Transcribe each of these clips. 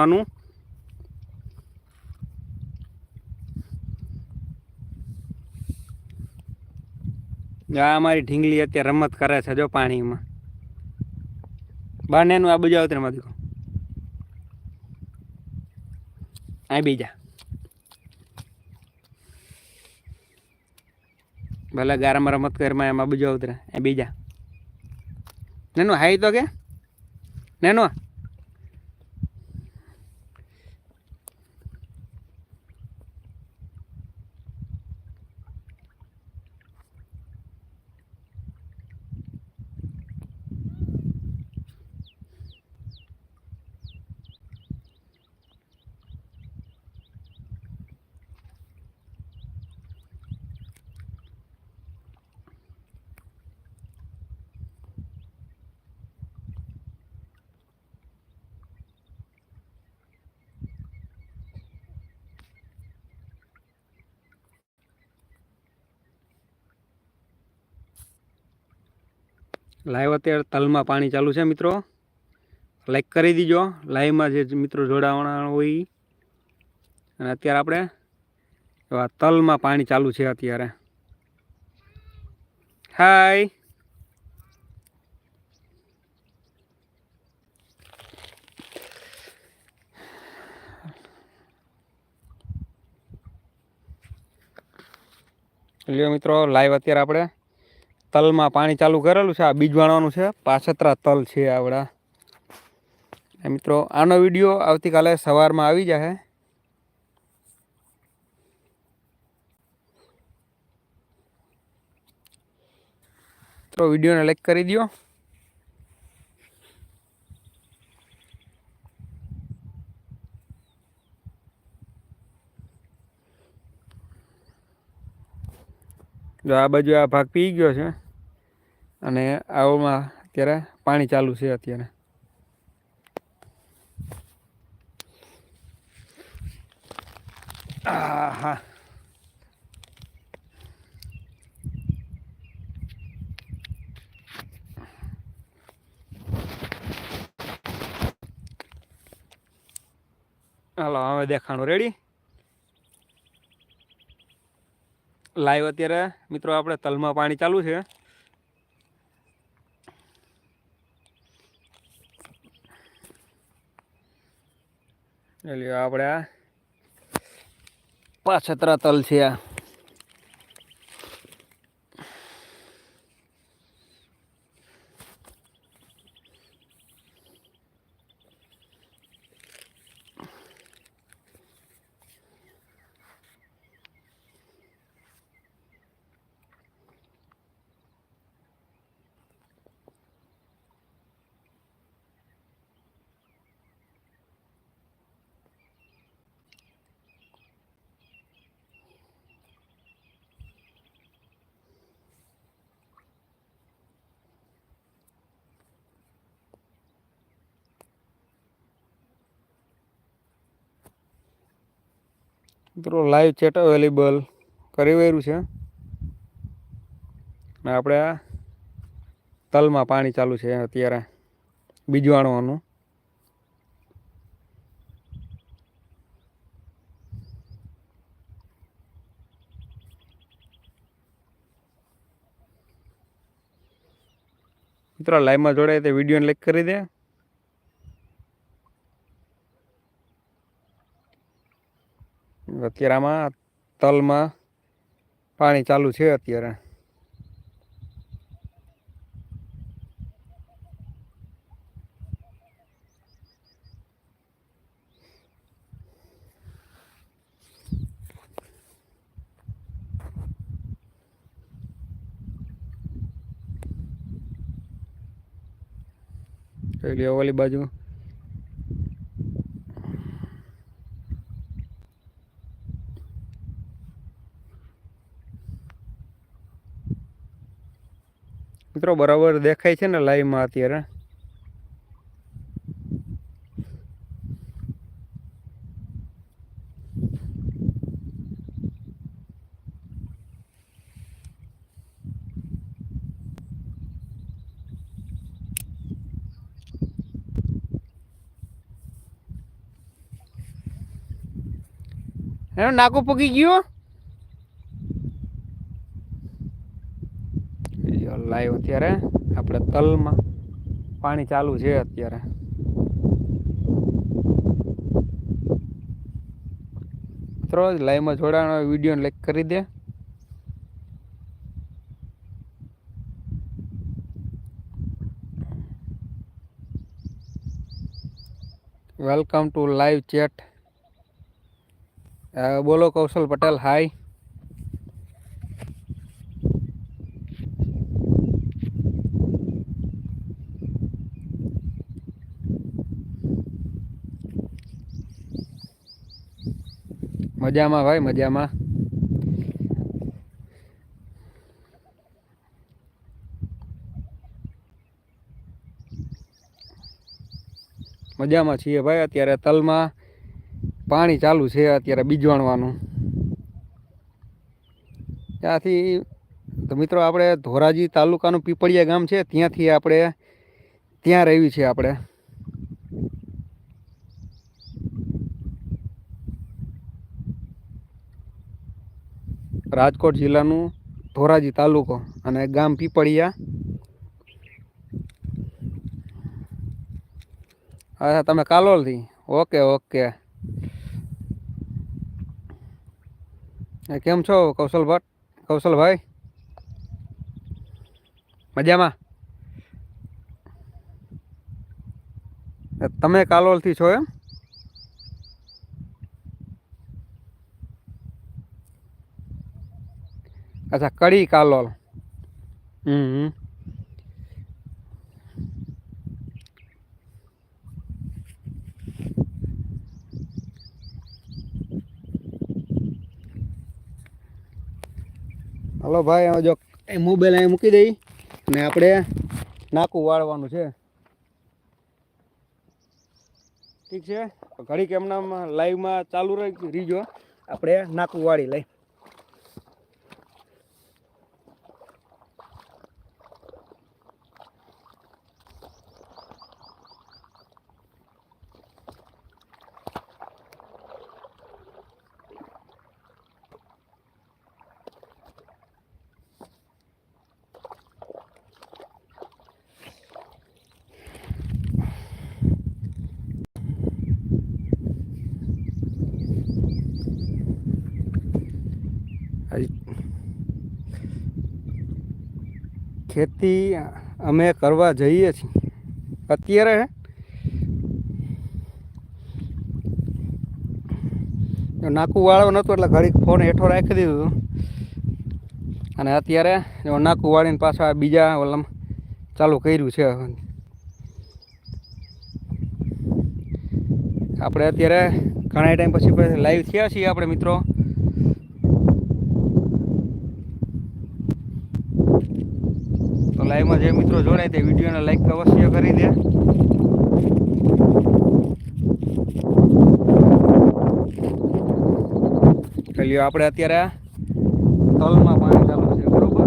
વણવાનું આ અમારી ઢીંગલી અત્યારે રમત કરે છે જો પાણીમાં. બાનેનું આ બધું આવતરે માં આ બીજા. ભલે ગારામાં રમત કરમાં એમાં બીજો ઉતરે એ બીજા. નેનો, હાઈ તો કે? નેનો? લાઈવ અત્યારે તલમાં પાણી ચાલુ છે મિત્રો. લાઈક કરી દીજો. લાઈવમાં જે મિત્રો જોડાવાના હોય. અને અત્યારે આપણે એવા તલમાં પાણી ચાલુ છે અત્યારે. હાય લ્યો મિત્રો લાઈવ અત્યારે આપણે. તલમાં પાણી ચાલુ કરેલું છે, આ બીજ વાણવાનું છે, પાછતરા તલ છે આવડા. મિત્રો, આનો વીડિયો આવતીકાલે સવારમાં આવી જશે તો વિડીયોને લાઈક કરી દો જો આ બાજુ આ ભાગ પી ગયો છે, અને આવમાં અત્યારે પાણી ચાલુ છે અત્યારે. હા હાલો, હવે દેખાણું. રેડી લાઈવ અત્યારે, મિત્રો, આપણે તલમાં પાણી ચાલુ છે. એટલે આપણે આ પાછતરા તલ છે આ. મિત્રો લાઈવ ચેટ અવેલેબલ કરી રહ્યું છે. ને આપણે આ તલમાં પાણી ચાલુ છે અત્યારે, બીજવાણવાનું. મિત્રો લાઈવમાં જોડાય તે વિડીયોને લાઈક કરી દે. અત્યારે આમાં તલમાં પાણી ચાલુ છે અત્યારે. ઓલી બાજુ. મિત્રો બરાબર દેખાય છે ને લાઈવમાં અત્યારે. નાકો પકી ગયો? લાઈવ અત્યારે. આપણે તલમાં પાણી ચાલુ છે અત્યારે. મિત્રો, લાઈવમાં જોડાણો વીડિયો લાઈક કરી દે. વેલકમ ટુ લાઈવ ચેટ બોલો કૌશલ પટેલ હાય મજામાં ભાઈ, મજામાં. મજામાં છીએ ભાઈ, અત્યારે તલમાં પાણી ચાલુ છે, અત્યારે બીજવાણવાનું. ત્યાંથી, તો મિત્રો આપણે ધોરાજી તાલુકાનું પીપળિયા ગામ છે, ત્યાંથી આપણે, ત્યાં રહેવી છે આપણે. રાજકોટ જિલ્લાનું ધોરાજી તાલુકો અને ગામ પીપળિયા. અચ્છા તમે કાલોલથી? Okay okay. કેમ છો, કૌશલ ભટ્ટ? કૌશલભાઈ મજામાં? તમે કાલોલથી છો એમ? અચ્છા કડી કાલોલ. હમ. હમ. હલો ભાઈ જો એ મોબાઈલ અહીં મૂકી દઈ ને આપણે નાકું વાળવાનું છે. ઠીક છે? ઘડી કેમનામાં લાઈવમાં ચાલુ રહી રીજો. આપણે નાકું વાળી લઈ. ખેતી અમે કરવા જઈએ છીએ. અત્યારે નાકું વાળો નહોતું એટલે ઘડીક ફોન હેઠો રાખી દીધું અને અત્યારે જો નાકું વાળીને પાછા બીજા ઓલમ ચાલુ કર્યું છે આપણે અત્યારે ઘણા ટાઈમ પછી લાઈવ થયા છીએ આપણે મિત્રો તો લાઈવમાં જે મિત્રો જોડાય તે વિડીયોને લાઈક અવશ્ય કરી દે. ચાલ્યો આપણે અત્યારે તલમાં પાણી ચાલુ છે, બરોબર?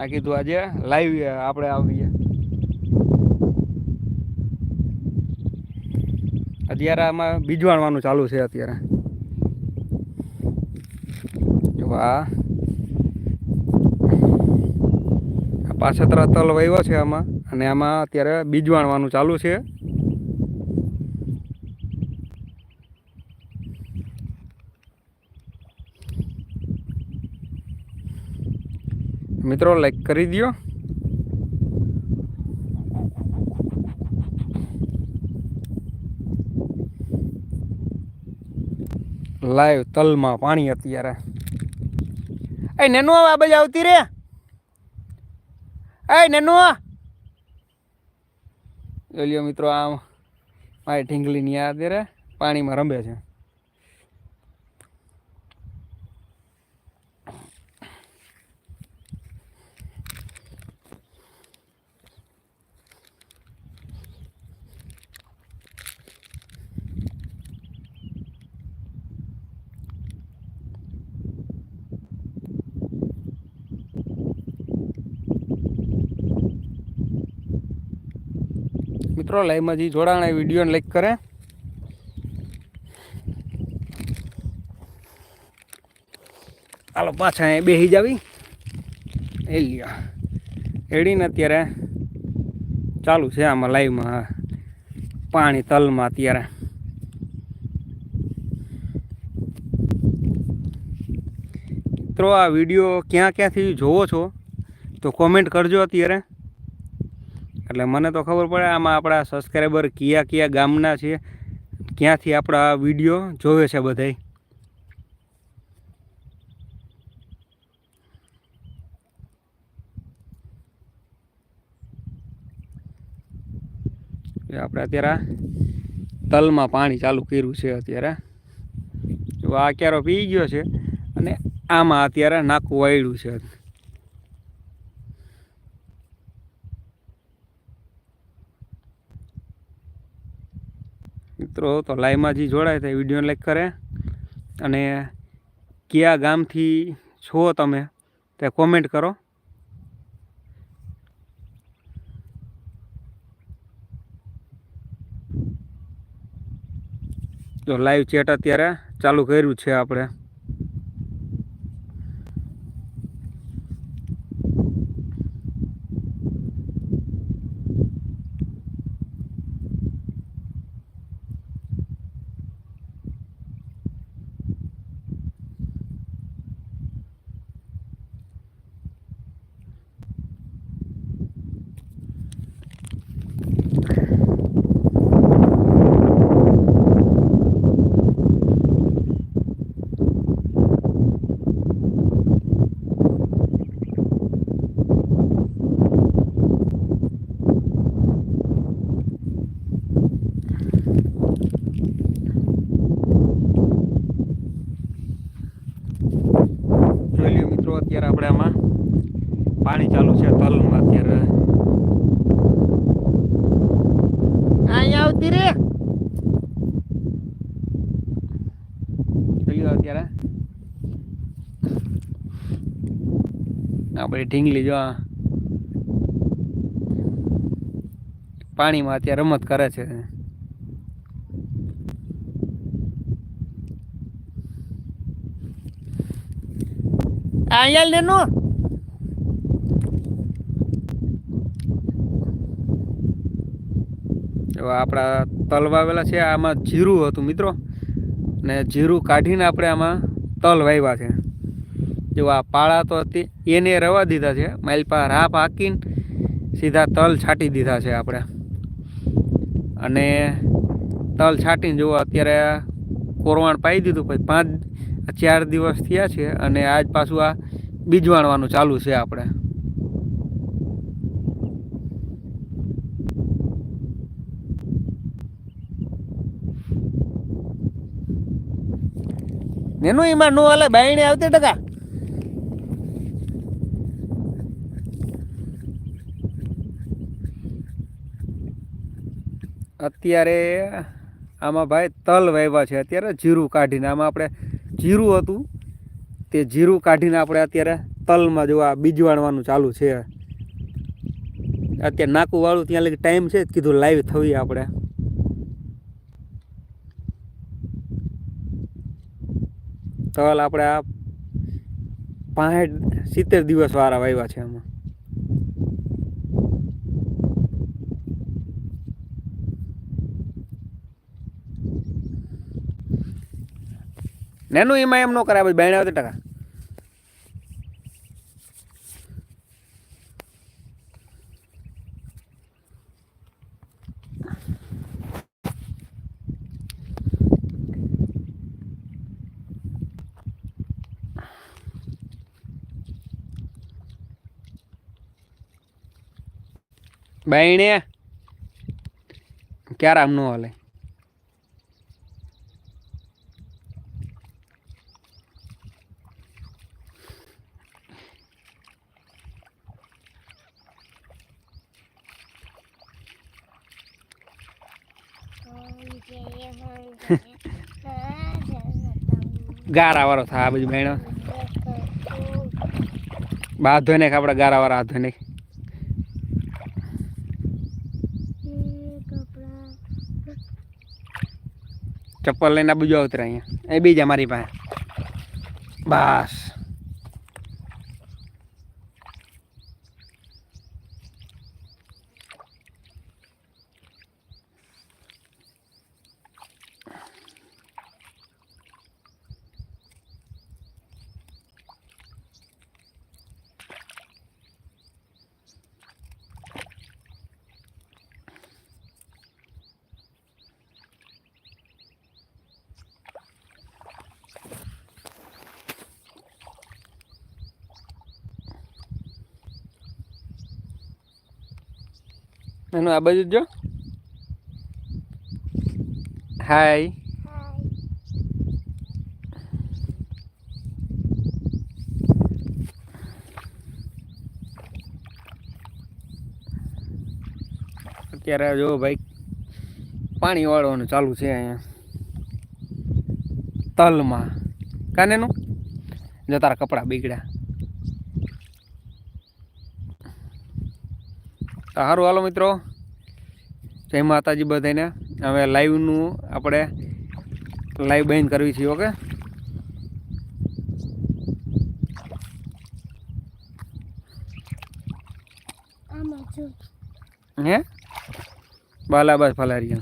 આ કીધું આજે લાઈવ આપણે આવીએ. અત્યારે આમાં બીજવાણવાનું ચાલુ છે અત્યારે. આ આ પાછતરા તલ વાવ્યો છે આમાં અને આમાં અત્યારે બીજ વાણવાનું ચાલુ છે. મિત્રો લાઈક કરી દો લાઈવ તલમાં પાણી અત્યારે. એ, નેનું આ બાજુ આવતી રે? એ નેનું! જોલિયો મિત્રો આમ મારી ઢીંગલીની યાદ રે પાણીમાં રમે છે. મિત્રો લાઈવમાં જે જોડાણ વીડિયો વિડીયોને લાઈક કરે. હાલો, પાછા એ બેસી જાવી. એ લ્યો. એડીને અત્યારે ચાલુ છે આમાં લાઈવમાં પાણી તલમાં અત્યારે. મિત્રો, આ વીડિયો ક્યાં ક્યાંથી જોવો છો તો કોમેન્ટ કરજો અત્યારે. એટલે મને તો ખબર પડે આમાં આપણા સબસ્ક્રાઈબર કયા કયા ગામના છે, ક્યાંથી આપણા વીડિયો જોવે છે બધાય? આપણે અત્યારે તલમાં પાણી ચાલુ કર્યું છે અત્યારે. આ ક્યારો પી ગયો છે અને આમાં અત્યારે નાકું વાળ્યું છે. મિત્રો, તો લાઈવમાં જે જોડાય તે વીડિયો લાઈક કરે. અને કયા ગામથી છો તમે, તે કોમેન્ટ કરો. તો લાઈવ ચેટ અત્યારે ચાલુ કર્યું છે આપણે જોઈ લ્યો મિત્રો અત્યારે આપણે આમાં પાણી ચાલુ છે તલમાં અત્યારે અહીંયા આવતી રે જોઈ લ્યો અત્યારે આપણે ઢીંગલી જો પાણીમાં અત્યારે રમત કરે છે. અહીંયા લેનો એવા આપણા તલ વાવેલા છે આમાં જીરું હતું મિત્રો. ને જીરું કાઢીને આપણે આમાં તલ વાવ્યા છે. જો આ પાળા તો એને રવા દીધા છે. માઇલપા રાપ હાકીને સીધા તલ છાંટી દીધા છે આપણે. અને તલ છાંટીને જુઓ, અત્યારે કોરવાણ પાઈ દીધું પછી પાંચ, ચાર દિવસ થયા છે અને આજ પાછું આ બીજ વાણવાનું ચાલુ છે આપણે. નેનું એમાં નો હાલે, બાયણે આવતી ટકા. અત્યારે આમાં ભાઈ તલ વાવ્યા છે. અત્યારે જીરું કાઢીને આમાં આપણે જીરું હતું. તે જીરું કાઢીને આપણે અત્યારે તલમાં જો આ બીજ ચાલુ છે. અત્યારે નાકું વાળું ત્યાં લગી ટાઈમ છે કીધું લાઈવ થવી આપણે. તલ આપણે આ પાંઠ સિત્તેર દિવસ વાળા વાવ્યા છે આમાં. નેનું એમાં એમ ન કરાય બાયણા આવતી ટકા. બાયણે ક્યારે આમ ન હાલે? ગારા વાળો થાય આ બધું ભેણો બા ધોઈ નાખ આપણે ગારા વાળા હાથ ધોઈ નાખ ચપ્પલ લઈને બીજો ઉતરે અહીંયા. એ બીજા મારી પાસે. બસ. એનું આ બાજુ જો. હાય અત્યારે જો ભાઈ પાણી વાળવાનું ચાલુ છે અહીંયા. તલમાં. કાનેનું જો તારા કપડાં બગડ્યા તો સારું હાલો મિત્રો. જય માતાજી બધાને. હવે લાઈવનું આપણે લાઈવ બંધ કરવી છે ઓકે? હે? બાલા બાલાબાદ ફલારિયા